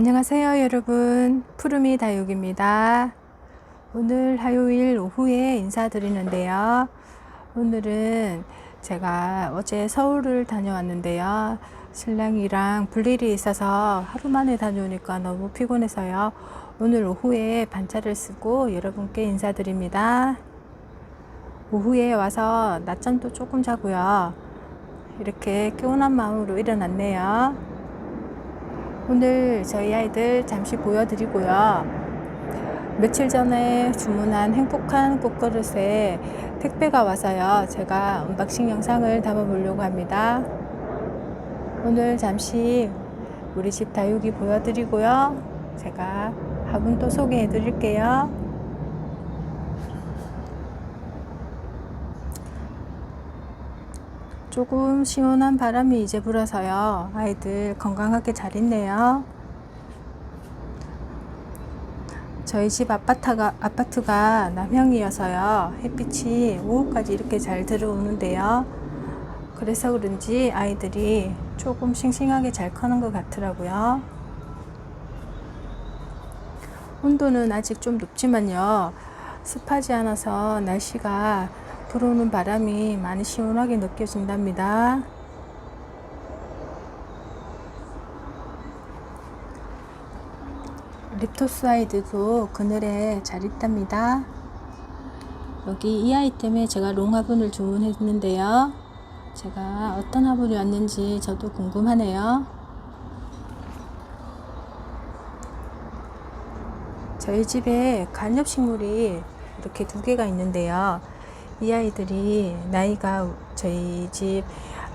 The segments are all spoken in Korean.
안녕하세요 여러분. 푸르미 다육입니다. 오늘 화요일 오후에 인사드리는데요. 오늘은 제가 어제 서울을 다녀왔는데요. 신랑이랑 불일이 있어서 하루 만에 다녀오니까 너무 피곤해서요. 오늘 오후에 반차를 쓰고 여러분께 인사드립니다. 오후에 와서 낮잠도 조금 자고요. 이렇게 개운한 마음으로 일어났네요 오늘 저희 아이들 잠시 보여드리고요. 며칠 전에 주문한 행복한 꽃그릇에 택배가 와서요. 제가 언박싱 영상을 담아보려고 합니다. 오늘 잠시 우리 집 다육이 보여드리고요. 제가 화분 또 소개해 드릴게요. 조금 시원한 바람이 이제 불어서요. 아이들 건강하게 잘 있네요. 저희 집 아파트가, 아파트가 남향이어서요. 햇빛이 오후까지 이렇게 잘 들어오는데요. 그래서 그런지 아이들이 조금 싱싱하게 잘 커는 것 같더라고요. 온도는 아직 좀 높지만요. 습하지 않아서 날씨가 불어오는 바람이 많이 시원하게 느껴진답니다. 립토스 아이들도 그늘에 잘 있답니다. 여기 이 아이템에 제가 롱 화분을 주문했는데요. 제가 어떤 화분이 왔는지 저도 궁금하네요. 저희 집에 관엽식물이 이렇게 두 개가 있는데요. 이 아이들이 나이가 저희 집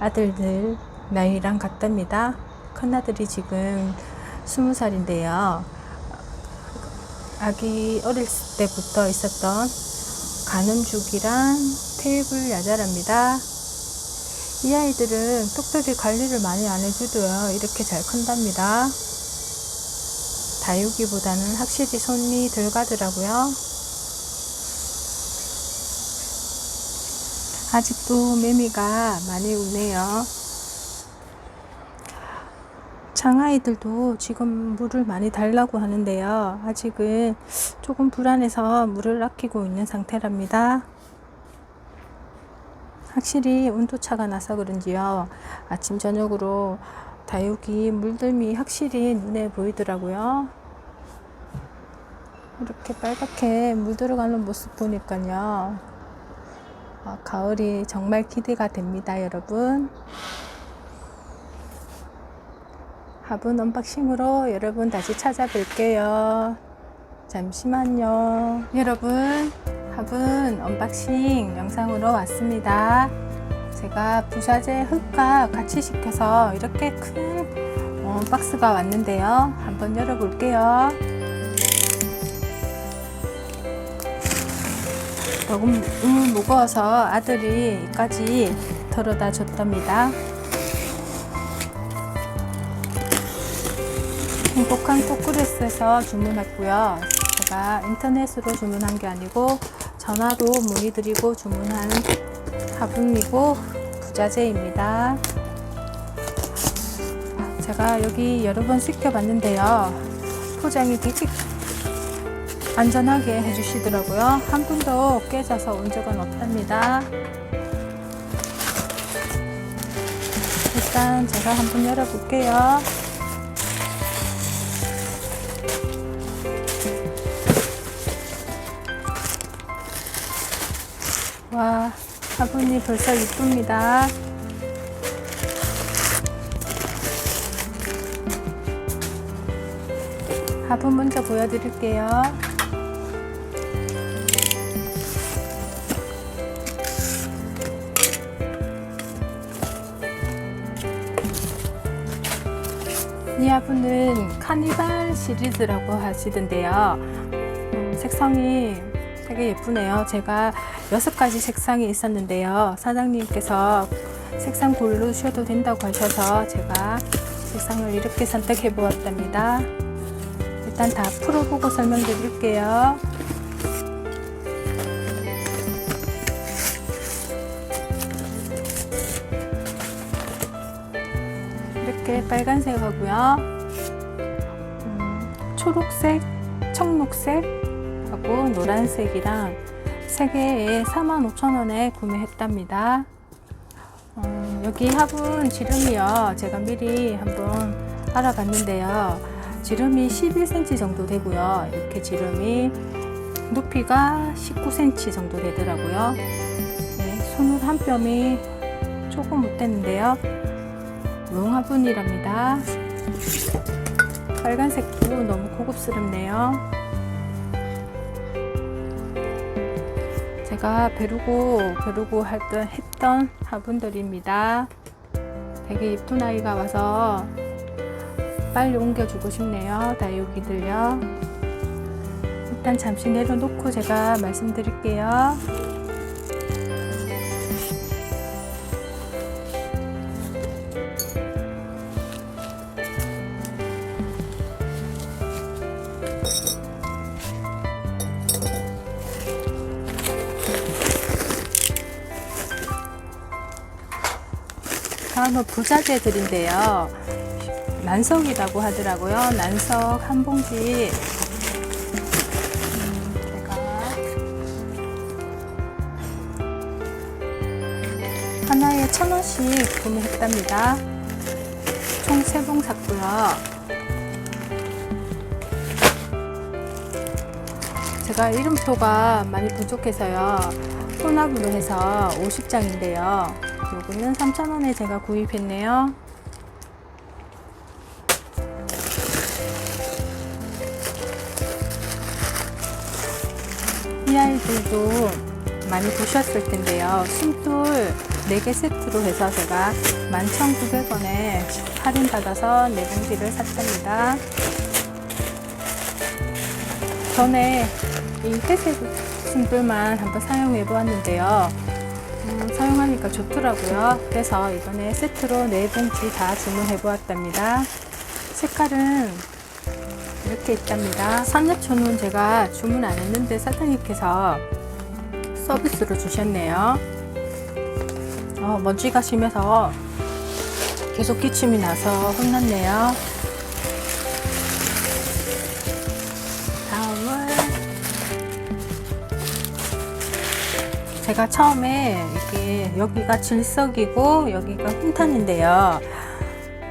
아들들 나이랑 같답니다. 큰아들이 지금 스무 살인데요. 아기 어릴 때부터 있었던 간음죽이랑 테이블 야자랍니다. 이 아이들은 특별히 관리를 많이 안 해주도요. 이렇게 잘 큰답니다. 다육이보다는 확실히 손이 덜 가더라고요. 아직도 매미가 많이 우네요. 장아이들도 지금 물을 많이 달라고 하는데요. 아직은 조금 불안해서 물을 아끼고 있는 상태랍니다. 확실히 온도차가 나서 그런지요. 아침 저녁으로 다육이 물들미 확실히 눈에 보이더라고요. 이렇게 빨갛게 물 들어가는 모습 보니까요. 어, 가을이 정말 기대가 됩니다, 여러분. 화분 언박싱으로 여러분 다시 찾아뵐게요. 잠시만요. 여러분, 화분 언박싱 영상으로 왔습니다. 제가 부자재 흙과 같이 시켜서 이렇게 큰 어, 박스가 왔는데요. 한번 열어볼게요. 너무 음, 무거워서 아들이 까지 덜어다 줬답니다. 행복한 꽃그릇에서 주문했고요. 제가 인터넷으로 주문한 게 아니고 전화로 문의드리고 주문한 화분이고 부자재입니다. 제가 여기 여러 번 시켜봤는데요. 포장이 되게 안전하게 해주시더라고요. 한 분도 깨져서 온 적은 없답니다. 일단 제가 한번 열어볼게요. 와, 화분이 벌써 이쁩니다. 화분 먼저 보여드릴게요. 이 화분은 카니발 시리즈라고 하시던데요. 음, 색상이 되게 예쁘네요. 제가 여섯 가지 색상이 있었는데요. 사장님께서 색상 고르셔도 된다고 하셔서 제가 색상을 이렇게 선택해 보았답니다. 일단 다 풀어보고 설명드릴게요. 이렇게 빨간색 하고요. 음, 초록색, 청록색 하고 노란색이랑 세 개에 45,000원에 구매했답니다. 어, 여기 화분 지름이요. 제가 미리 한번 알아봤는데요. 지름이 11cm 정도 되고요. 이렇게 지름이 높이가 19cm 정도 되더라고요. 네, 손으로 한 뼘이 조금 못 됐는데요. 롱화분이랍니다. 빨간색도 너무 고급스럽네요. 제가 베르고 베르고 했던, 했던 화분들입니다. 되게 예쁜 아이가 와서 빨리 옮겨주고 싶네요. 다육이들요. 일단 잠시 내려놓고 제가 말씀드릴게요. 다음은 부자재들인데요. 난석이라고 하더라고요. 난석 한 봉지. 음, 하나에 천 원씩 구매했답니다. 총 세 봉 샀고요. 제가 이름표가 많이 부족해서요. 혼합으로 해서 50장인데요. 요거는 3,000원에 제가 구입했네요. 이 아이들도 많이 보셨을 텐데요. 숨돌 4개 세트로 해서 제가 11,900원에 할인받아서 4봉지를 샀답니다. 전에 이 회색 숨돌만 한번 사용해 보았는데요. 음, 사용하니까 좋더라고요. 그래서 이번에 세트로 4봉지 다 주문해 보았답니다. 색깔은 이렇게 있답니다. 산야초는 제가 주문 안 했는데 사장님께서 서비스로 주셨네요. 어, 먼지가 심해서 계속 기침이 나서 혼났네요. 제가 처음에 이게 여기가 질석이고 여기가 훈탄인데요.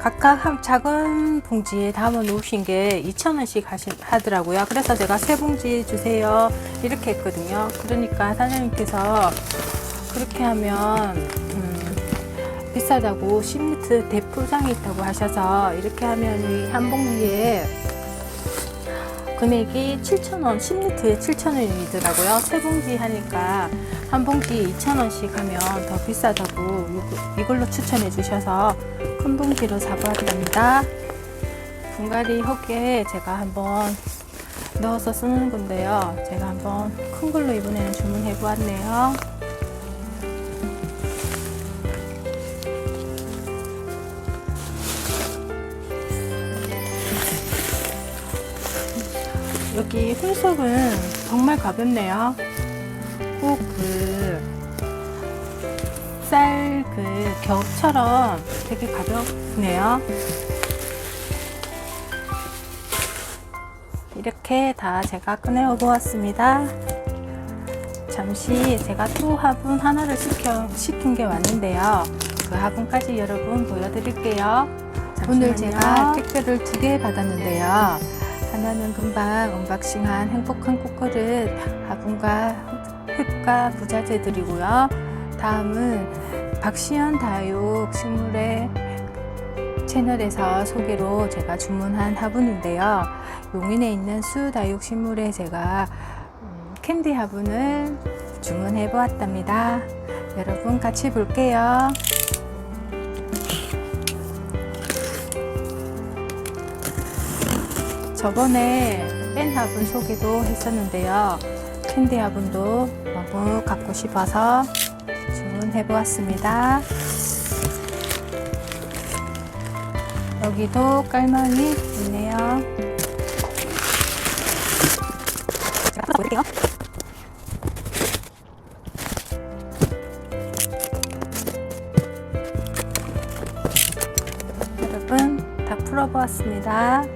각각 한 작은 봉지에 담아 놓으신 게 2,000원씩 하더라고요. 그래서 제가 세 봉지 주세요. 이렇게 했거든요. 그러니까 사장님께서 그렇게 하면 음, 비싸다고 10리터 대포장이 있다고 하셔서 이렇게 하면 이 한 봉지에 금액이 7,000원, 10리터에 7,000원이더라고요. 세 봉지 하니까 한 봉지 2,000원씩 하면 더 비싸다고 이걸로 추천해 주셔서 큰 봉지로 사보았답니다. 분갈이 허기에 제가 한번 넣어서 쓰는 건데요. 제가 한번 큰 걸로 이번에는 주문해 보았네요. 여기 훈석은 정말 가볍네요. 꼭그 쌀그 겹처럼 되게 가볍네요. 이렇게 다 제가 꺼내어 보았습니다. 잠시 제가 또 화분 하나를 시켜, 시킨 게 왔는데요. 그 화분까지 여러분 보여드릴게요. 오늘 제가 택배를 두 개 받았는데요. 하나는 금방 언박싱한 행복한 꽃그릇 화분과 흙과 부자재들이고요. 다음은 박시연 다육 식물의 채널에서 소개로 제가 주문한 화분인데요. 용인에 있는 수 다육 식물에 제가 음, 캔디 화분을 주문해 보았답니다. 여러분 같이 볼게요. 저번에 뺀 화분 소개도 했었는데요. 캔디 화분도 너무 갖고 싶어서 주문해 보았습니다. 여기도 깔망이 있네요. 제가 보여드릴게요. 여러분 다 풀어보았습니다.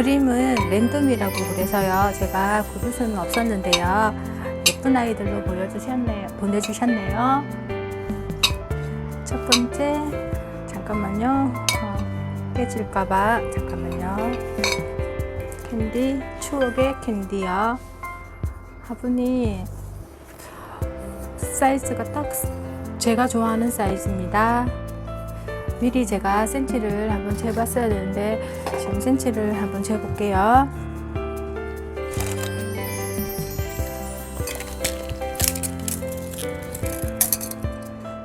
그림은 랜덤이라고 그래서요. 제가 고를 수는 없었는데요. 예쁜 아이들로 보여주셨네요. 보내주셨네요. 첫 번째, 잠깐만요. 어, 깨질까봐, 잠깐만요. 캔디, 추억의 캔디요. 화분이 사이즈가 딱 제가 좋아하는 사이즈입니다. 미리 제가 센치를 한번 재봤어야 되는데 지금 센치를 한번 재볼게요.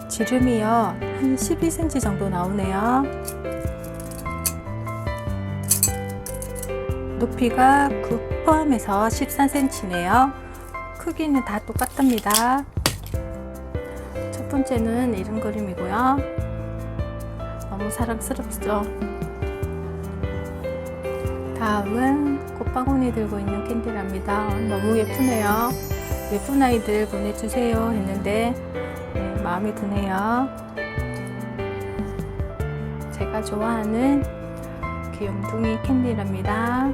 지름이요 한 12cm 정도 나오네요. 높이가 그 포함해서 14cm네요. 크기는 다 똑같답니다. 첫 번째는 이런 그림이고요. 너무 사랑스럽죠? 다음은 꽃바구니 들고 있는 캔디랍니다. 너무 예쁘네요. 예쁜 아이들 보내주세요 했는데 네, 마음에 드네요. 제가 좋아하는 귀염둥이 캔디랍니다.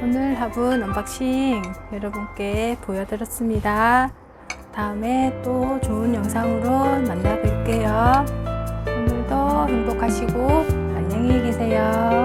오늘 화분 언박싱 여러분께 보여드렸습니다. 다음에 또 좋은 영상으로 만나 뵐게요. 오늘도 행복하시고 안녕히 계세요.